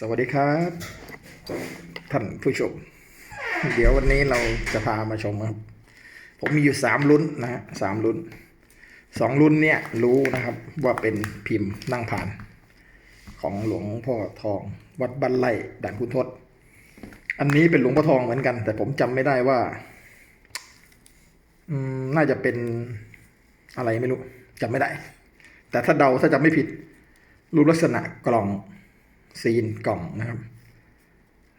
สวัสดีครับ ท่านผู้ชม เดี๋ยววันนี้เราจะพามาชมครับ ผมมีอยู่สามลุ้นนะฮะสามลุ้นสองลุ้นเนี่ยรู้นะครับว่าเป็นพิมพ์นั่งผ่าน ของหลวงพ่อทองวัดบ้านไร่ด่านคุณทศ อันนี้เป็นหลวงพ่อทองเหมือนกัน แต่ผมจำไม่ได้ว่าอืมน่าจะเป็นอะไรไม่รู้จำไม่ได้ แต่ถ้าเดาถ้าจำไม่ผิด รูปลักษณะกล่อง ซีนกล่องนะครับ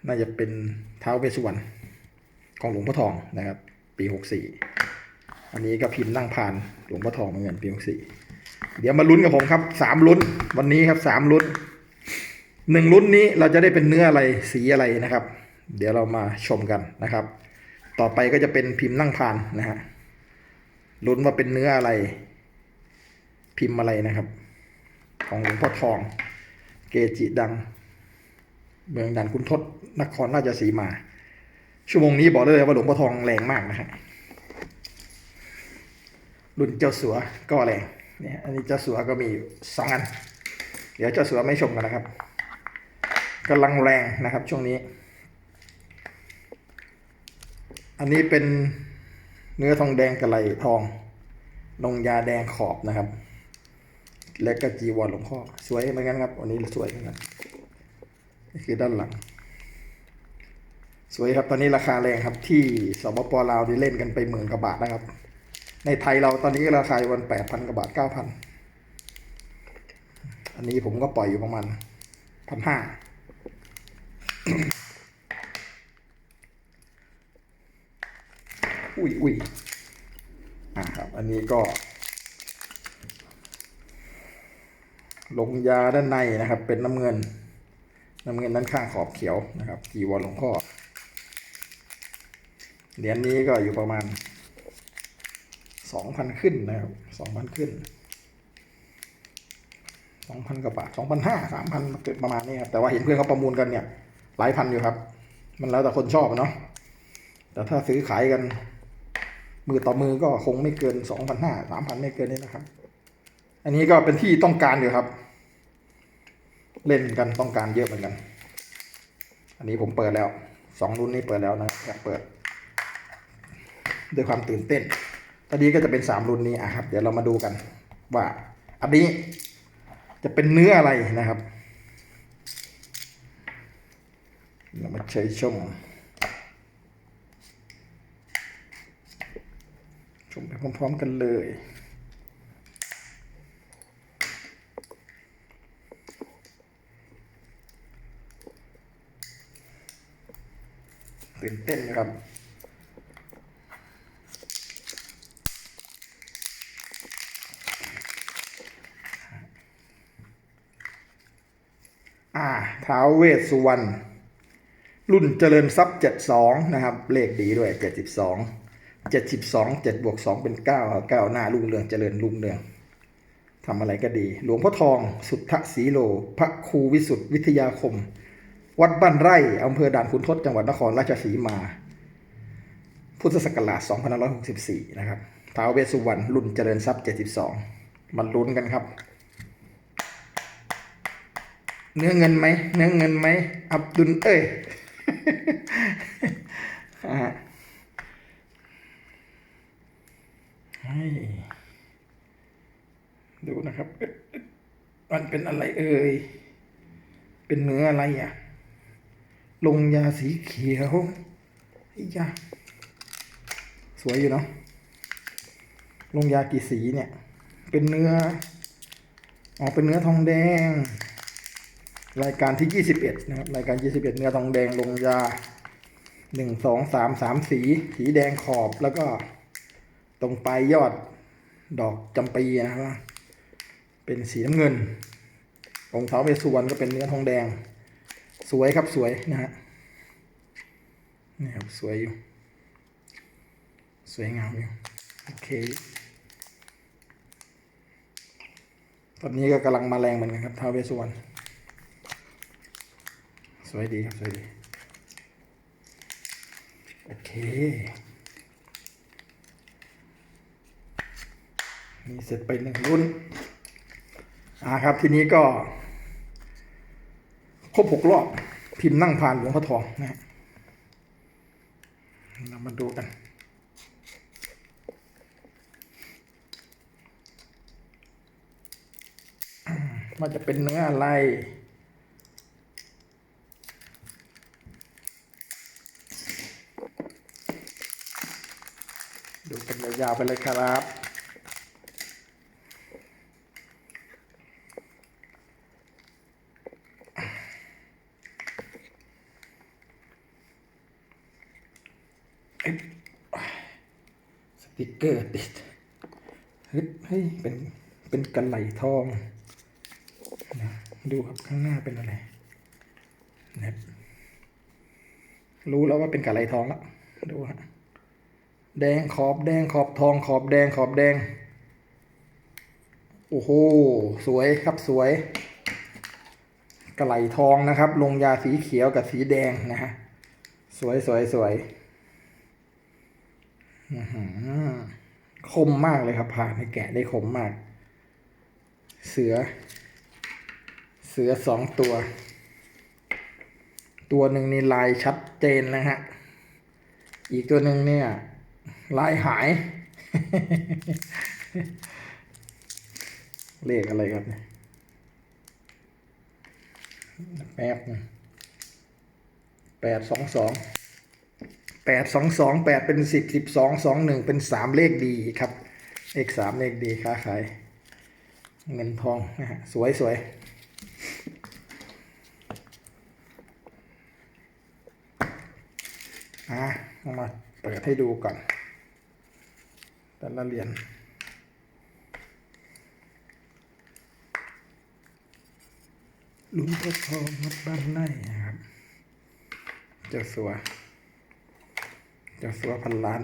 น่าจะเป็นเท้าเวสสุวรรณของหลวงพ่อทองนะครับ ปีหกสี่อันนี้ก็พิมพ์นั่งพานหลวงพ่อทองเหมือนกันปีหกสี่เดี๋ยวมาลุ้นกับผมครับสามลุ้นวันนี้ครับสามลุ้นหนึ่งลุ้นนี้เราจะได้เป็นเนื้ออะไรสีอะไรนะครับ เดี๋ยวเรามาชมกันนะครับ ต่อไปก็จะเป็นพิมพ์นั่งพานนะฮะลุ้นว่าเป็นเนื้ออะไร พิมพ์อะไรนะครับ ของหลวงพ่อทอง เกจิดัง เมืองด่านคุณทศนครราชสีมา ชั่วโมงนี้บอกเลยว่าหลวงพ่อทองแรงมากนะฮะรุ่นเจ้าสัวก็แรงเนี่ยอันนี้เจ้าสัวก็มีสองอัน เดี๋ยวเจ้าสัวไม่ชมกันนะครับกำลังแรงนะครับช่วงนี้ อันนี้เป็นเนื้อทองแดงกระไหลทองลงยาแดงขอบนะครับ และก็จีวรหลวงพ่อสวยเหมือนกันครับวันนี้สวยเหมือนกันนี่คือด้านหลัง สวยครับตอนนี้ราคาแรงครับ ที่สปปลาวที่เล่นกันไปหมื่นกว่าบาทนะครับ ในไทยเราตอนนี้ราคาอยู่วันแปดพันกว่าบาทเก้าพันอันนี้ผมก็ปล่อยอยู่ประมาณพันห้าอุ้ยอุ้ยอ่าครับ อันนี้ก็ ลงยาด้านในนะครับ เป็นน้ำเงิน น้ำเงินด้านข้างขอบเขียวนะครับจีวรหลวงพ่อเหรียญนี้ก็อยู่ประมาณสองพันขึ้นนะครับสองพันขึ้นสองพันกว่าบาทสองพันห้าสามพันประมาณนี้ครับแต่ว่าเห็นเพื่อนเขาประมูลกันเนี่ย หลายพันอยู่ครับ มันแล้วแต่คนชอบเนาะแต่ถ้าซื้อขายกัน มือต่อมือก็คงไม่เกินสองพันห้าสามพันไม่เกินนี้นะครับ อันนี้ก็เป็นที่ต้องการอยู่ครับ เล่นกันต้องการเยอะเหมือนกัน อันนี้ผมเปิดแล้วสองรุ่นนี้เปิดแล้วนะอยากเปิดด้วยความตื่นเต้น ตอนนี้ก็จะเป็นสามรุ่นนี้อะครับ เดี๋ยวเรามาดูกัน ว่า อันนี้จะเป็นเนื้ออะไรนะครับเรามาเชยชม ชมไปพร้อมๆกันเลย ตื่นเต้นนะครับ อ่าท้าวเวสสุวรรณรุ่นเจริญทรัพย์เจ็ดสองนะครับ เลขดีด้วยเจ็ดสิบสองเจ็ดสิบสองเจ็ดบวกสองเป็นเก้าเก้าหน้ารุ่งเรืองเจริญรุ่งเรืองทำอะไรก็ดี หลวงพ่อทอง สุทธสีโล พระครูวิสุทธิวิทยาคม วัดบ้านไร่อำเภอด่านขุนทดจังหวัดนครราชสีมา พุทธศักราช2564 นะครับท้าวเวสสุวรรณรุ่นเจริญทรัพย์ 72 มันลุ้นกันครับ เนื้อเงินไหม เนื้อเงินไหม อับดุลเอ้ยดูนะครับ มันเป็นอะไรเอ่ย เป็นเนื้ออะไรอะ ลงยาสีเขียวไอ้ยาสวยอยู่เนาะลงยากี่สีเนี่ย เป็นเนื้ออ๋อเป็นเนื้อทองแดง รายการที่21นะครับรายการ21เนื้อทองแดงลงยาหนึ่งสองสามสามสี สีแดงขอบแล้วก็ ตรงปลายยอดดอกจำปีนะครับเป็นสีน้ำเงินองค์เท้าเวสุวรรณก็เป็นเนื้อทองแดง สวยครับสวยนะฮะนี่ครับสวยอยู่ สวยงามอยู่โอเคตอนนี้ก็กำลังมาแรงเหมือนกันครับท้าวเวสวรรณสวยดีครับสวยดีโอเคนี่เสร็จไปหนึ่งรุ่นอ่าครับทีนี้ก็ ครบหกรอบ พิมพ์นั่งพานหลวงพ่อทองนะฮะเรามาดูกัน ว่าจะเป็นเนื้ออะไรดูกันยาวๆไปเลยครับ ส ติกเกอร์ติดเฮ้ยเฮ้ยเป็นเป็นกระไหลทองนะดูครับข้างหน้าเป็นอะไรนะรู้แล้วว่าเป็นกระไหลทองแล้วดูฮะแดงขอบแดงขอบทองขอบแดงขอบแดง โอ้โห สวยครับสวยกระไหลทองนะครับ ลงยาสีเขียวกับสีแดงนะฮะ สวยสวยสวย คมมากเลยครับผ่านให้แกะได้คมมาก เสือ เสือสองตัว ตัวหนึ่งนี่ลายชัดเจนนะฮะ อีกตัวหนึ่งเนี่ย ลายหาย เลขอะไรครับเนี่ยแป๊บนึงแปดสองสอง แปดสองสองแปดเป็นสิบสิบสองสองหนึ่งเป็นสามเลขดีครับ เลขสามเลขดีค้าขาย เงินทองนะฮะสวยสวยอะมาเปิดให้ดูก่อนแต่ละเหรียญลุงพ่อทองมัดบ้านไร่นะครับเจ้าสัวเจ้าสัวพันล้าน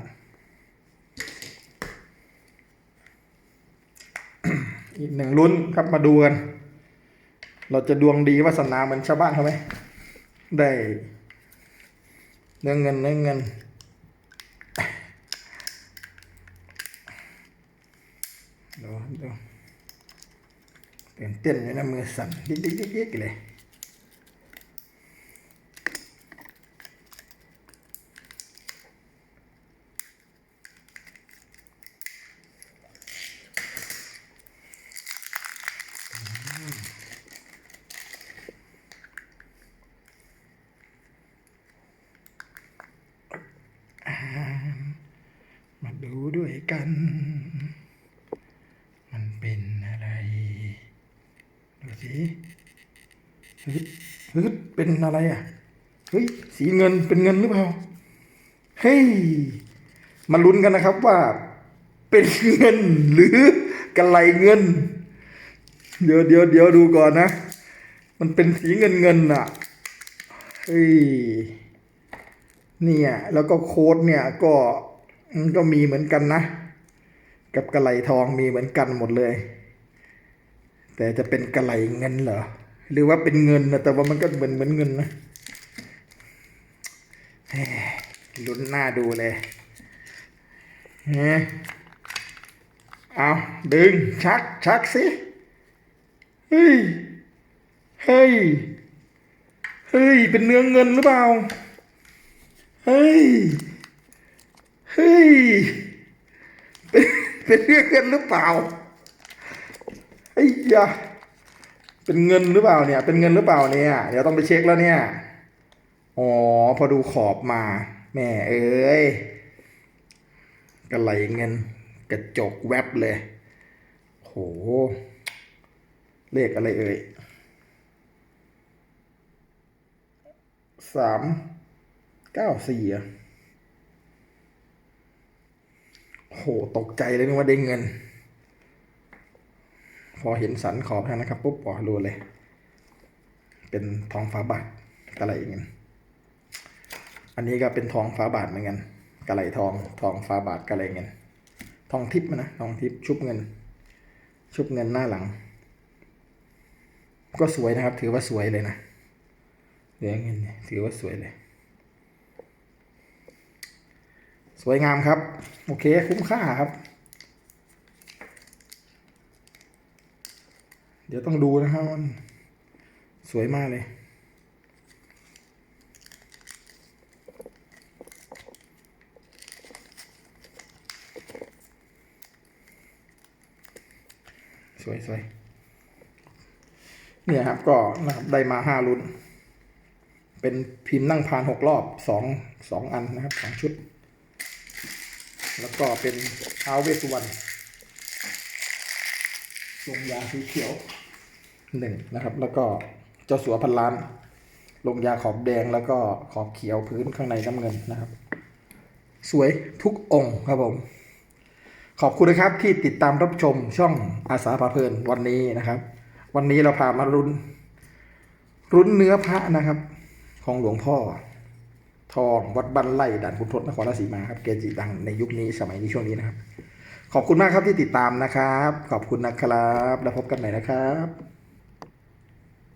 อีกหนึ่งลุ้นครับมาดูกันเราจะดวงดีวาสนาเหมือนชาวบ้านเขาไหมได้เนื้อเงินเนื้อเงิน ดูดูตื่นเต้นอยู่นะมือสั่น ดิ๊กดิ๊กดิ๊กดิ๊กเลย กัน มันเป็นอะไร ดูสิเฮ้ยเฮ้ยเป็นอะไรอะ เฮ้ย สีเงินเป็นเงินหรือเปล่า เฮ้ย มาลุ้นกันนะครับว่า เป็นเงินหรือกระไรเงิน เดี๋ยวเดี๋ยวเดี๋ยวดูก่อนนะ มันเป็นสีเงินเงินอะ เฮ้ย เนี่ย แล้วก็โค้ดเนี่ยก็ ก็มีเหมือนกันนะ กับกระไหลทองมีเหมือนกันหมดเลย แต่จะเป็นกระไหลเงินเหรอ หรือว่าเป็นเงินนะแต่ว่ามันก็เหมือนเหมือนเงินนะหลุ้นหน้าดูเลยเฮ้เอาดึงชักชักสิเฮ้ยเฮ้ยเฮ้ย เป็นเนื้อเงินหรือเปล่า เฮ้ย เฮ้ยเป็นเป็นเรื่องเงินหรือเปล่าไอ้ยะเป็นเงินหรือเปล่าเนี่ย เป็นเงินหรือเปล่าเนี่ย เดี๋ยวต้องไปเช็คแล้วเนี่ย อ๋อ พอดูขอบมา แม่เอ้ยกระไหลเงิน กระจกแวบเลย โห เลขอะไรเอ่ยสามเก้าสี่อะ โหตกใจเลยนึกว่าได้เงิน พอเห็นสันขอบเท่านั้นนะครับปุ๊บอ๋อรู้เลย เป็นทองฟ้าบาทกระไหลเงินอันนี้ก็เป็นทองฟ้าบาทเหมือนกันกระไหลทองทองฟ้าบาทกระไหลเงิน ทองทิพย์นะทองทิพย์ชุบเงิน ชุบเงินหน้าหลัง ก็สวยนะครับ ถือว่าสวยเลยนะเหลือเงินเนี่ยถือว่าสวยเลย สวยงามครับ โอเคคุ้มค่าครับ เดี๋ยวต้องดูนะครับมันสวยมากเลยสวยสวยเนี่ยครับก็นะครับได้มาห้ารุ่น เป็นพิมพ์นั่งพานหกรอบสองสองอันนะครับสองชุด แล้วก็เป็นท้าวเวสสุวรรณลงยาสีเขียวหนึ่งนะครับ แล้วก็เจ้าสัวพันล้านลงยาขอบแดงแล้วก็ขอบเขียวพื้นข้างในน้ำเงินนะครับ สวยทุกองค์ครับผม ขอบคุณนะครับที่ติดตามรับชมช่องอาสาพาเพลินวันนี้นะครับ วันนี้เราพามารุนรุนเนื้อพระนะครับ ของหลวงพ่อ ทองวัดบ้านไร่ด่านขุนทธนครราชสีมาครับเกจิดังในยุคนี้สมัยนี้ช่วงนี้นะครับ ขอบคุณมากครับที่ติดตามนะครับ ขอบคุณนะครับ แล้วพบกันใหม่นะครับ